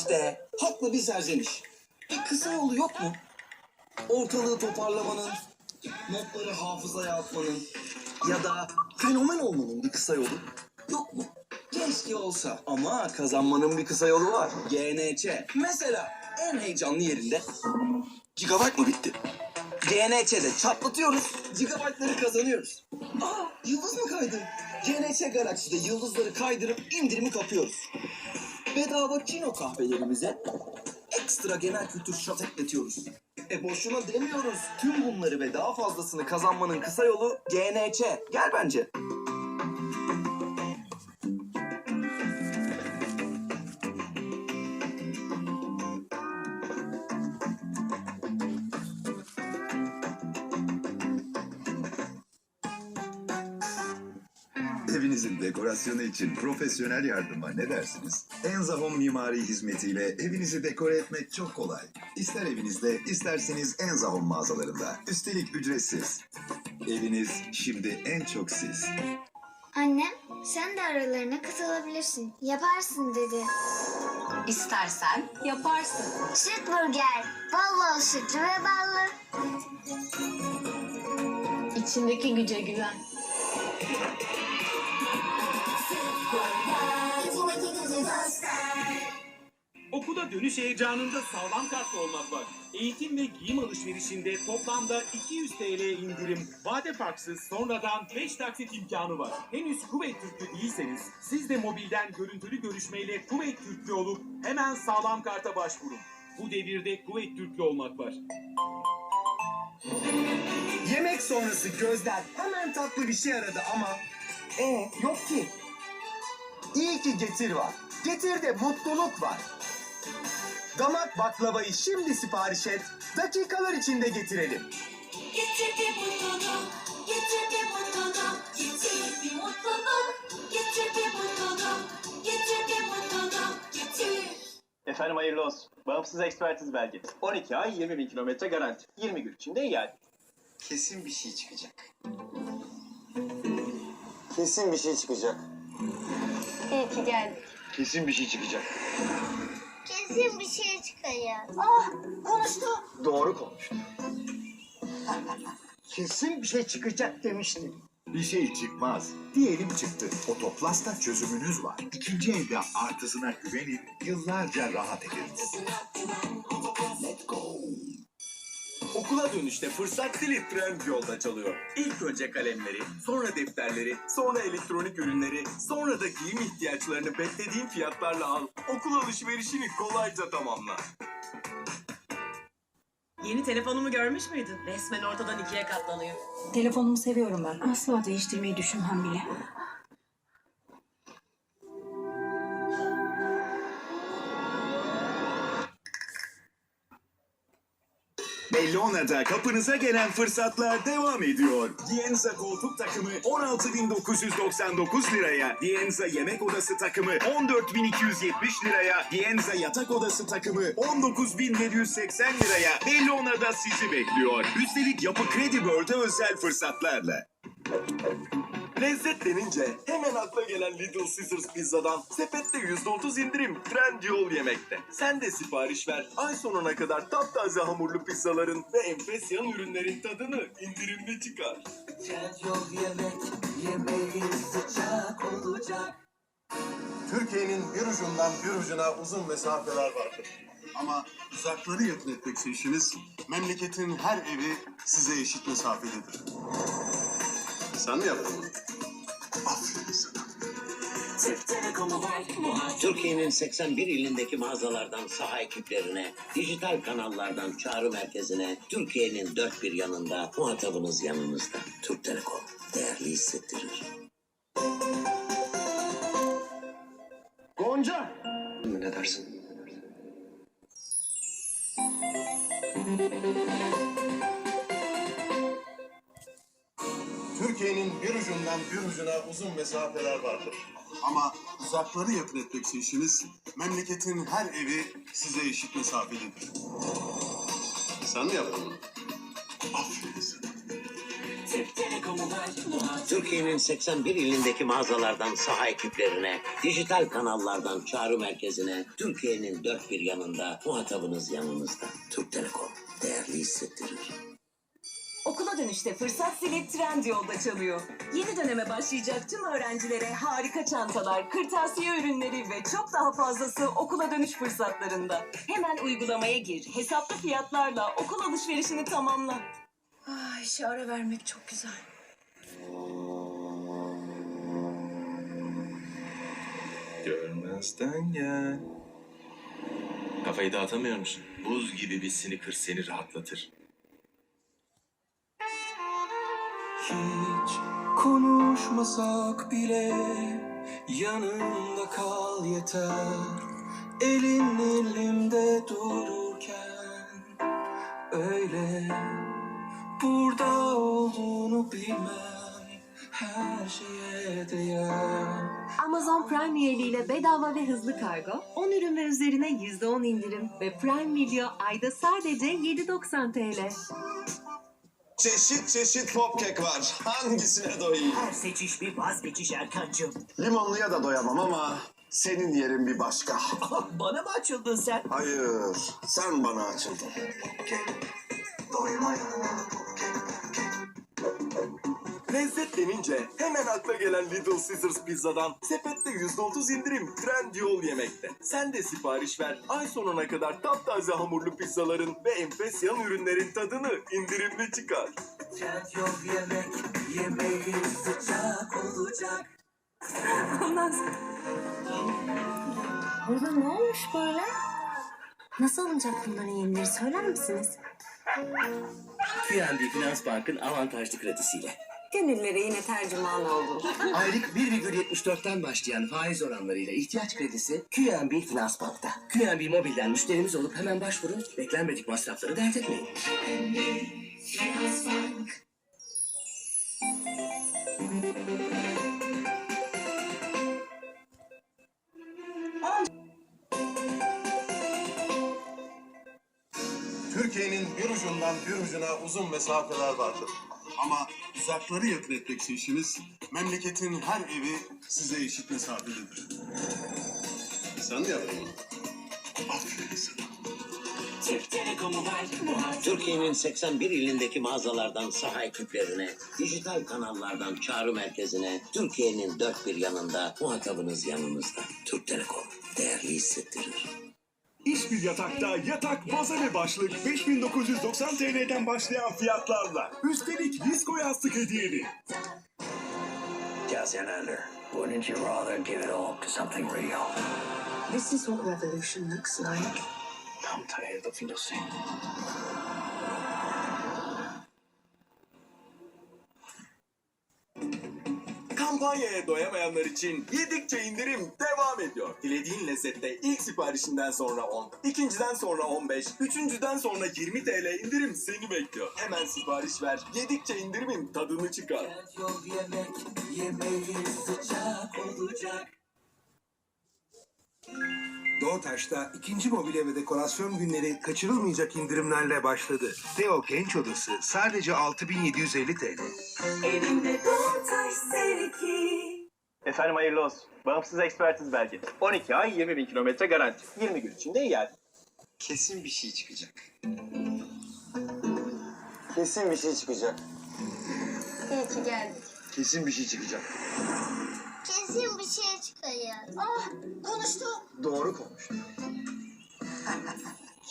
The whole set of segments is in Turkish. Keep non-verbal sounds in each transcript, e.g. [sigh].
İşte haklı bir serzeniş. Bir kısa yolu yok mu? Ortalığı toparlamanın, notları hafızaya atmanın ya da fenomen olmanın bir kısa yolu yok mu? Keşke olsa ama kazanmanın bir kısa yolu var. GNC. Mesela en heyecanlı yerinde gigabyte mı bitti? GNC'de çatlatıyoruz, gigabaytları kazanıyoruz. Aa, yıldız mı kaydı? GNC Galaxy'de yıldızları kaydırıp indirimi kapıyoruz. Bedava Kino kahvelerimize ekstra genel kültür şat ekletiyoruz. E boşuna demiyoruz. Tüm bunları ve daha fazlasını kazanmanın kısa yolu GNC. Gel bence. Dekorasyonu için profesyonel yardıma ne dersiniz? Enza Home Mimari hizmetiyle evinizi dekore etmek çok kolay. İster evinizde, isterseniz Enza Home mağazalarında. Üstelik ücretsiz. Eviniz şimdi en çok siz. Annem sen de aralarına katılabilirsin. Yaparsın dedi. İstersen yaparsın. Süt burger. Bol bol sütlü ve ballı. İçindeki güce güven. Okula dönüş heyecanında sağlam kartlı olmak var. Eğitim ve giyim alışverişinde toplamda 200 TL indirim, vade farksız sonradan 5 taksit imkanı var. Henüz Kuveyt Türklü değilseniz siz de mobilden görüntülü görüşmeyle Kuveyt Türklü olup hemen sağlam karta başvurun. Bu devirde Kuveyt Türklü olmak var. Yemek sonrası gözler hemen tatlı bir şey aradı ama e yok ki. İyi ki getir var. Getir'de mutluluk var. Damak baklavayı şimdi sipariş et, dakikalar içinde getirelim. Getir bir mutluluk, getir bir mutluluk, getir bir mutluluk, getir bir mutluluk, getir bir mutluluk, getir. Efendim hayırlı olsun. Bağımsız ekspertiz belgesi. 12 ay 20 bin kilometre garanti. 20 gün içinde geldi. Kesin bir şey çıkacak. Kesin bir şey çıkacak. İyi ki geldik. Kesin bir şey çıkacak. [laughs] Kesin bir şey çıkacak. Doğru konuştu. Kesin bir şey çıkacak demiştim. Bir şey çıkmaz. Diyelim çıktı. Otoplasta çözümünüz var. İkinci elde artısına güvenin, yıllarca rahat ediniz. Okula dönüşte fırsat dili trend yolda çalıyor. İlk önce kalemleri, sonra defterleri, sonra elektronik ürünleri, sonra da giyim ihtiyaçlarını beklediğin fiyatlarla al. Okul alışverişini kolayca tamamla. Yeni telefonumu görmüş müydün? Resmen ortadan ikiye katlanıyor. Telefonumu seviyorum ben. Asla değiştirmeyi düşünmem bile. Bellona'da kapınıza gelen fırsatlar devam ediyor. Dienza koltuk takımı 16.999 liraya, Dienza yemek odası takımı 14.270 liraya, Dienza yatak odası takımı 19.780 liraya Bellona'da sizi bekliyor. Üstelik Yapı Kredi World'e özel fırsatlarla. Lezzet denince hemen akla gelen Little Caesars pizzadan sepette %30 indirim Trendyol yemekte. Sen de sipariş ver. Ay sonuna kadar taptaze hamurlu pizzaların ve enfes yan ürünlerin tadını indirimli çıkar. Türkiye'nin bir ucundan bir ucuna uzun mesafeler vardır. Ama uzakları yakın etmek işiniz, memleketin her evi size eşit mesafededir. Sen mi yaptın bunu? Türkiye'nin 81 ilindeki mağazalardan saha ekiplerine, dijital kanallardan çağrı merkezine, Türkiye'nin dört bir yanında, muhatabınız yanınızda. Türk Telekom değerli hissettirir. Gonca! Ne dersin? Türkiye'nin bir ucundan bir ucuna uzun mesafeler vardır. Ama uzakları yakın etmek işiniz, memleketin her evi size eşit mesafededir. Sen mi yaptın bunu? Aferin. Türkiye'nin 81 ilindeki mağazalardan saha ekiplerine, dijital kanallardan çağrı merkezine, Türkiye'nin dört bir yanında muhatabınız yanınızda. Türk Telekom değerli hissettirir. Okula dönüşte fırsat zili trend yolda çalıyor. Yeni döneme başlayacak tüm öğrencilere harika çantalar, kırtasiye ürünleri ve çok daha fazlası okula dönüş fırsatlarında. Hemen uygulamaya gir. Hesaplı fiyatlarla okul alışverişini tamamla. Ah, işe ara vermek çok güzel. Görmezden gel. Kafayı dağıtamıyor musun? Buz gibi bir sneaker seni rahatlatır. Hiç konuşmasak bile yanımda kal yeter. Elin elimde dururken öyle burada olduğunu bilmem. Her şeye değer. Amazon Prime üyeliğiyle bedava ve hızlı kargo, 10 ürün ve üzerine %10 indirim ve Prime Video ayda sadece 7.90 TL. Çeşit çeşit popkek var. Hangisine doyayım? Her seçiş bir vazgeçiş Erkancığım. Limonluya da doyamam ama senin yerin bir başka. Bana mı açıldın sen? Hayır, sen bana açıldın. Lezzet denince hemen akla gelen Little Caesars pizzadan sepette %30 indirim Trendyol yemekte. Sen de sipariş ver. Ay sonuna kadar taptaze hamurlu pizzaların ve enfes yan ürünlerin tadını indirimli çıkar. Trendyol yemek yemeği sıcak olacak Burada ne olmuş böyle? Nasıl alınacak bunların yenileri söyler misiniz? QNB Finans Bank'ın avantajlı kredisiyle. Gönüllere yine tercüman oldun. [laughs] Aylık 1,74'ten başlayan faiz oranlarıyla ihtiyaç kredisi QNB Finans Bank'ta. QNB Mobil'den müşterimiz olup hemen başvurun. Beklenmedik masrafları dert etmeyin. Türkiye'nin bir ucundan bir ucuna uzun mesafeler vardır. Ama uzakları yakın etmek için işimiz memleketin her evi size eşit mesafededir. Sen de yaptın bunu. Aferin sana. Türkiye'nin 81 ilindeki mağazalardan saha ekiplerine, dijital kanallardan çağrı merkezine, Türkiye'nin dört bir yanında muhatabınız yanınızda. Türk Telekom değerli hissettirir. İş bir yatakta yatak, baza ve başlık 5990 TL'den başlayan fiyatlarla. Üstelik disko yastık hediyeli. Just Ander, wouldn't you rather give it all to something real? This is what revolution looks like. I'm tired of losing. Kampanyaya doyamayanlar için yedikçe indirim devam ediyor. Dilediğin lezzette ilk siparişinden sonra 10, ikinciden sonra 15, üçüncüden sonra 20 TL indirim seni bekliyor. Hemen sipariş ver, yedikçe indirimin tadını çıkar. Yol yemek yemeği sıcak olacak. Doğutaş'ta ikinci mobilya ve dekorasyon günleri kaçırılmayacak indirimlerle başladı. Theo Genç Odası sadece 6750 TL. Evimde Doğutaş Sevki. Efendim hayırlı olsun. Bağımsız ekspertiz belgesi. 12 ay 20 bin kilometre garanti. 20 gün içinde iade. Kesin bir şey çıkacak. Kesin bir şey çıkacak. İyi ki geldik. Kesin bir şey çıkacak. Kesin bir şey çıkacak. Ah konuştu. Doğru konuş.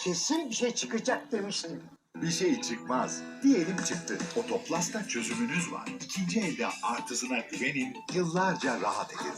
Kesin bir şey çıkacak demiştim. Bir şey çıkmaz. Diyelim çıktı. Otoplasta çözümünüz var. İkinci elde artısına güvenin, yıllarca rahat edin.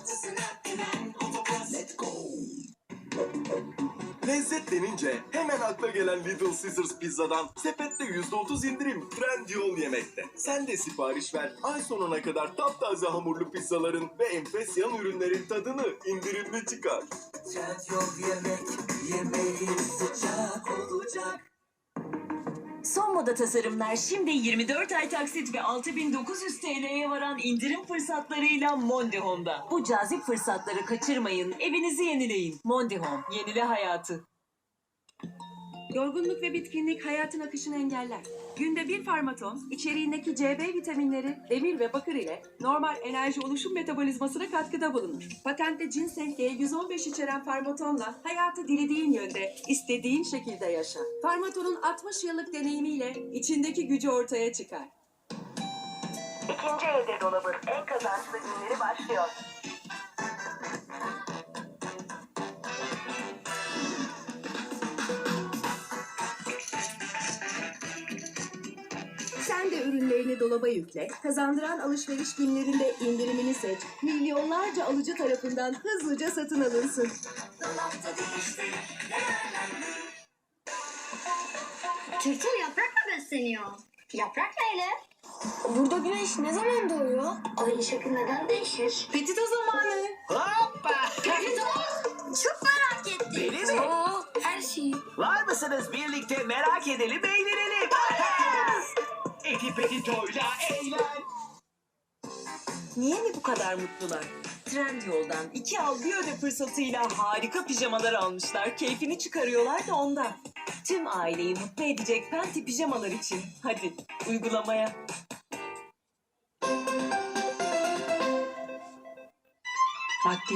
Lezzet denince hemen akla gelen Little Caesars pizzadan sepette %30 indirim Trendyol yemekte. Sen de sipariş ver. Ay sonuna kadar taptaze hamurlu pizzaların ve enfes yan ürünlerin tadını indirimli çıkar. Trendyol yemek yemeği sıcak olacak. Son moda tasarımlar şimdi 24 ay taksit ve 6900 TL'ye varan indirim fırsatlarıyla Monde Home'da. Bu cazip fırsatları kaçırmayın, evinizi yenileyin. Monde Home, yenile hayatı. Yorgunluk ve bitkinlik hayatın akışını engeller. Günde bir farmaton, içeriğindeki CB vitaminleri, demir ve bakır ile normal enerji oluşum metabolizmasına katkıda bulunur. Patentli ginseng G115 içeren farmatonla hayatı dilediğin yönde, istediğin şekilde yaşa. Farmatonun 60 yıllık deneyimiyle içindeki gücü ortaya çıkar. İkinci elde dolabın en kazançlı günleri başlıyor. Ürünlerini dolaba yükle, kazandıran alışveriş günlerinde indirimini seç, milyonlarca alıcı tarafından hızlıca satın alınsın. Tırtıl yaprakla besleniyor. Yaprak neyle? Burada güneş ne zaman doğuyor? Ay ışık neden değişir? Petito zamanı. Çok merak ettim. Beni mi? Aa, her şeyi. Var mısınız birlikte merak edelim, eğlenelim. Eti petitoyla eğlen. Niye mi bu kadar mutlular? Trendyol'dan iki al bir öde fırsatıyla harika pijamalar almışlar. Keyfini çıkarıyorlar da ondan. Tüm aileyi mutlu edecek Fenty pijamalar için. Hadi uygulamaya. Vakti